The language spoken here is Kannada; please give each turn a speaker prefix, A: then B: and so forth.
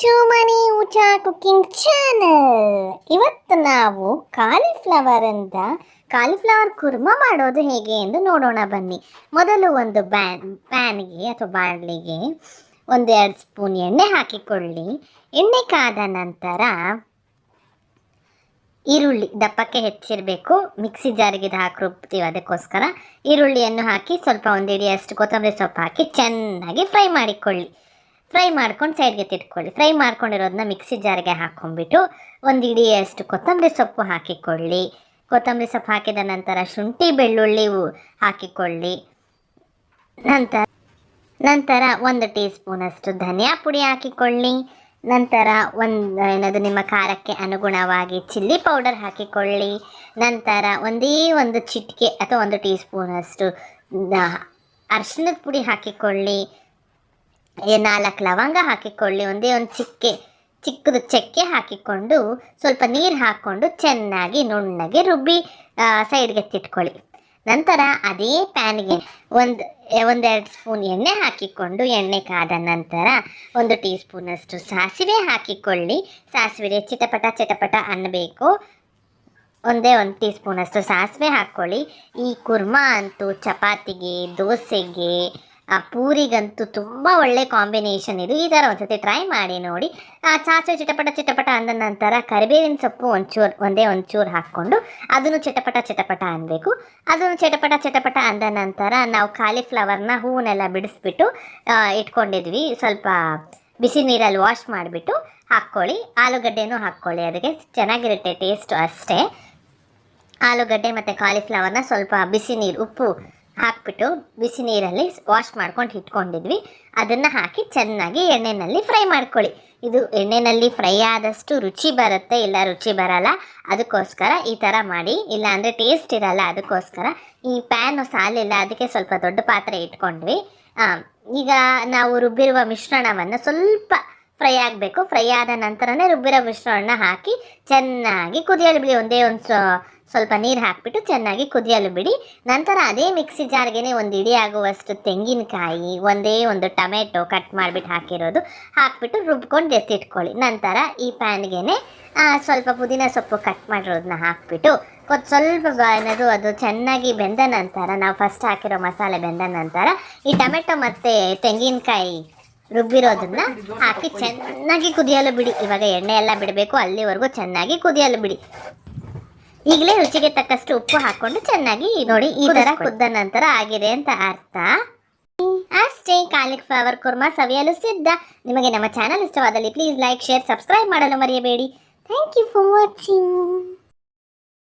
A: ಟು ಉಚಾ ಊಟ ಕುಕಿಂಗ್ ಚಾನಲ್. ಇವತ್ತು ನಾವು ಕಾಲಿಫ್ಲವರ್ ಅಂತ ಕಾಲಿಫ್ಲವರ್ ಕುರ್ಮ ಮಾಡೋದು ಹೇಗೆ ಎಂದು ನೋಡೋಣ ಬನ್ನಿ. ಮೊದಲು ಒಂದು ಬ್ಯಾನ್ ಪ್ಯಾನ್ಗೆ ಅಥವಾ ಬಾಣಲಿಗೆ ಒಂದೆರಡು ಸ್ಪೂನ್ ಎಣ್ಣೆ ಹಾಕಿಕೊಳ್ಳಿ. ಎಣ್ಣೆ ಕಾದ ನಂತರ ಈರುಳ್ಳಿ ದಪ್ಪಕ್ಕೆ ಹೆಚ್ಚಿರಬೇಕು. ಮಿಕ್ಸಿ ಜಾರಿಗೆ ಇದು ಹಾಕಿ ಅದಕ್ಕೋಸ್ಕರ. ಈರುಳ್ಳಿಯನ್ನು ಹಾಕಿ ಸ್ವಲ್ಪ ಒಂದಿಡಿಯಷ್ಟು ಕೊತ್ತಂಬರಿ ಸೊಪ್ಪು ಹಾಕಿ ಚೆನ್ನಾಗಿ ಫ್ರೈ ಮಾಡಿಕೊಳ್ಳಿ. ಫ್ರೈ ಮಾಡ್ಕೊಂಡು ಸೈಡ್ಗೆ ತಿಟ್ಕೊಳ್ಳಿ. ಫ್ರೈ ಮಾಡ್ಕೊಂಡಿರೋದನ್ನ ಮಿಕ್ಸಿ ಜಾರಿಗೆ ಹಾಕ್ಕೊಂಡ್ಬಿಟ್ಟು ಒಂದು ಇಡಿಯಷ್ಟು ಕೊತ್ತಂಬರಿ ಸೊಪ್ಪು ಹಾಕಿಕೊಳ್ಳಿ. ಕೊತ್ತಂಬರಿ ಸೊಪ್ಪು ಹಾಕಿದ ನಂತರ ಶುಂಠಿ, ಬೆಳ್ಳುಳ್ಳಿ ಹಾಕಿಕೊಳ್ಳಿ. ನಂತರ ನಂತರ ಒಂದು ಟೀ ಸ್ಪೂನಷ್ಟು ಧನಿಯಾ ಪುಡಿ ಹಾಕಿಕೊಳ್ಳಿ. ನಂತರ ಒಂದು, ಏನದು, ನಿಮ್ಮ ಖಾರಕ್ಕೆ ಅನುಗುಣವಾಗಿ ಚಿಲ್ಲಿ ಪೌಡರ್ ಹಾಕಿಕೊಳ್ಳಿ. ನಂತರ ಒಂದೇ ಒಂದು ಚಿಟಿಕೆ ಅಥವಾ ಒಂದು ಟೀ ಸ್ಪೂನಷ್ಟು ಅರಿಶಿಣದ ಪುಡಿ ಹಾಕಿಕೊಳ್ಳಿ. ನಾಲ್ಕು ಲವಂಗ ಹಾಕಿಕೊಳ್ಳಿ, ಒಂದೇ ಒಂದು ಚಿಕ್ಕೆ, ಚಿಕ್ಕದು ಚಕ್ಕೆ ಹಾಕಿಕೊಂಡು ಸ್ವಲ್ಪ ನೀರು ಹಾಕ್ಕೊಂಡು ಚೆನ್ನಾಗಿ ನುಣ್ಣಗೆ ರುಬ್ಬಿ ಸೈಡ್ಗೆ ಎತ್ತಿಟ್ಕೊಳ್ಳಿ. ನಂತರ ಅದೇ ಪ್ಯಾನ್ಗೆ ಒಂದು ಒಂದೆರಡು ಸ್ಪೂನ್ ಎಣ್ಣೆ ಹಾಕಿಕೊಂಡು, ಎಣ್ಣೆ ಕಾದ ನಂತರ ಒಂದು ಟೀ ಸ್ಪೂನಷ್ಟು ಸಾಸಿವೆ ಹಾಕಿಕೊಳ್ಳಿ. ಸಾಸಿವೆ ಚಿಟಪಟ ಚಿಟಪಟ ಅನ್ನಬೇಕು. ಒಂದೇ ಒಂದು ಟೀ ಸ್ಪೂನಷ್ಟು ಸಾಸಿವೆ ಹಾಕ್ಕೊಳ್ಳಿ. ಈ ಕುರ್ಮಾ ಅಂತೂ ಚಪಾತಿಗೆ, ದೋಸೆಗೆ ಆ ಪೂರಿಗಂತೂ ತುಂಬ ಒಳ್ಳೆ ಕಾಂಬಿನೇಷನ್ ಇದು. ಈ ಥರ ಒಂದ್ಸತಿ ಟ್ರೈ ಮಾಡಿ ನೋಡಿ. ಆ ಚಾಚು ಚಿಟಪಟ ಚಿಟಪಟ ಅಂದ ನಂತರ ಕರಿಬೇವಿನ ಸೊಪ್ಪು ಒಂಚೂರು, ಒಂದೇ ಒಂಚೂರು ಹಾಕ್ಕೊಂಡು ಅದನ್ನು ಚಟಪಟ ಚಟಪಟ ಅನ್ನಬೇಕು ಅದನ್ನು ಚಟಪಟ ಚಟಪಟ ಅಂದ ನಂತರ ನಾವು ಕಾಲಿಫ್ಲವರ್ನ ಹೂವನ್ನೆಲ್ಲ ಬಿಡಿಸ್ಬಿಟ್ಟು ಇಟ್ಕೊಂಡಿದ್ವಿ. ಸ್ವಲ್ಪ ಬಿಸಿ ನೀರಲ್ಲಿ ವಾಶ್ ಮಾಡಿಬಿಟ್ಟು ಹಾಕ್ಕೊಳ್ಳಿ. ಆಲೂಗಡ್ಡೆನೂ ಹಾಕ್ಕೊಳ್ಳಿ. ಅದಕ್ಕೆ ಚೆನ್ನಾಗಿರುತ್ತೆ ಟೇಸ್ಟು ಅಷ್ಟೇ. ಆಲೂಗಡ್ಡೆ ಮತ್ತು ಕಾಲಿಫ್ಲವರ್ನ ಸ್ವಲ್ಪ ಬಿಸಿ ನೀರು, ಉಪ್ಪು ಹಾಕ್ಬಿಟ್ಟು ಬಿಸಿ ನೀರಲ್ಲಿ ವಾಶ್ ಮಾಡ್ಕೊಂಡು ಇಟ್ಕೊಂಡಿದ್ವಿ. ಅದನ್ನು ಹಾಕಿ ಚೆನ್ನಾಗಿ ಎಣ್ಣೆಯಲ್ಲಿ ಫ್ರೈ ಮಾಡ್ಕೊಳ್ಳಿ. ಇದು ಎಣ್ಣೆಯಲ್ಲಿ ಫ್ರೈ ಆದಷ್ಟು ರುಚಿ ಬರುತ್ತೆ, ಇಲ್ಲ ರುಚಿ ಬರಲ್ಲ, ಅದಕ್ಕೋಸ್ಕರ ಈ ಥರ ಮಾಡಿ. ಇಲ್ಲ ಅಂದರೆ ಟೇಸ್ಟ್ ಇರಲ್ಲ, ಅದಕ್ಕೋಸ್ಕರ ಈ ಪ್ಯಾನು ಸಾಲಿಲ್ಲ, ಅದಕ್ಕೆ ಸ್ವಲ್ಪ ದೊಡ್ಡ ಪಾತ್ರೆ ಇಟ್ಕೊಂಡ್ವಿ. ಈಗ ನಾವು ರುಬ್ಬಿರುವ ಮಿಶ್ರಣವನ್ನು ಸ್ವಲ್ಪ ಫ್ರೈ ಆಗಬೇಕು. ಫ್ರೈ ಆದ ನಂತರನೇ ರುಬ್ಬಿರೋ ಮಿಶ್ರಣನ ಹಾಕಿ ಚೆನ್ನಾಗಿ ಕುದಿಯಲು ಬಿಡಿ ಒಂದೇ ಒಂದು ಸ್ವಲ್ಪ ನೀರು ಹಾಕಿಬಿಟ್ಟು ಚೆನ್ನಾಗಿ ಕುದಿಯಲು ಬಿಡಿ. ನಂತರ ಅದೇ ಮಿಕ್ಸಿ ಜಾರ್ಗೆ ಒಂದು ಇಡಿ ಆಗುವಷ್ಟು ತೆಂಗಿನಕಾಯಿ, ಒಂದೇ ಒಂದು ಟೊಮೆಟೊ ಕಟ್ ಮಾಡಿಬಿಟ್ಟು ಹಾಕಿರೋದು. ಹಾಕಿಬಿಟ್ಟು ರುಬ್ಕೊಂಡು ಎತ್ತಿಟ್ಕೊಳ್ಳಿ. ನಂತರ ಈ ಪ್ಯಾನ್ಗೆ ಸ್ವಲ್ಪ ಪುದೀನ ಸೊಪ್ಪು ಕಟ್ ಮಾಡಿರೋದನ್ನ ಹಾಕಿಬಿಟ್ಟು, ಕೊತ್ ಸ್ವಲ್ಪ ಏನದು ಅದು ಚೆನ್ನಾಗಿ ಬೆಂದ ನಂತರ, ನಾವು ಫಸ್ಟ್ ಹಾಕಿರೋ ಮಸಾಲೆ ಬೆಂದ ನಂತರ, ಈ ಟೊಮೆಟೊ ಮತ್ತು ತೆಂಗಿನಕಾಯಿ ರುಬ್ಬಿರೋದನ್ನ ಹಾಕಿ ಚೆನ್ನಾಗಿ ಕುದಿಯಲು ಬಿಡಿ. ಇವಾಗ ಎಣ್ಣೆ ಎಲ್ಲ ಬಿಡಬೇಕು, ಅಲ್ಲಿವರೆಗೂ ಚೆನ್ನಾಗಿ ಕುದಿಯಲು ಬಿಡಿ. ಈಗಲೇ ರುಚಿಗೆ ತಕ್ಕಷ್ಟು ಉಪ್ಪು ಹಾಕೊಂಡು ಚೆನ್ನಾಗಿ ನೋಡಿ ಈ ತರ ಕುದ್ದ ನಂತರ ಆಗಿದೆ ಅಂತ ಅರ್ಥ. ಅಷ್ಟೇ ಕಾಲಿಫ್ಲವರ್ ಕುರ್ಮಾ ಸವಿಯಲು ಸಿದ್ಧ. ನಿಮಗೆ ನಮ್ಮ ಚಾನಲ್ ಇಷ್ಟವಾದಲ್ಲಿ ಪ್ಲೀಸ್ ಲೈಕ್ ಶೇರ್ ಸಬ್ಸ್ಕ್ರೈಬ್ ಮಾಡಲು ಮರೆಯಬೇಡಿ. Thank you for watching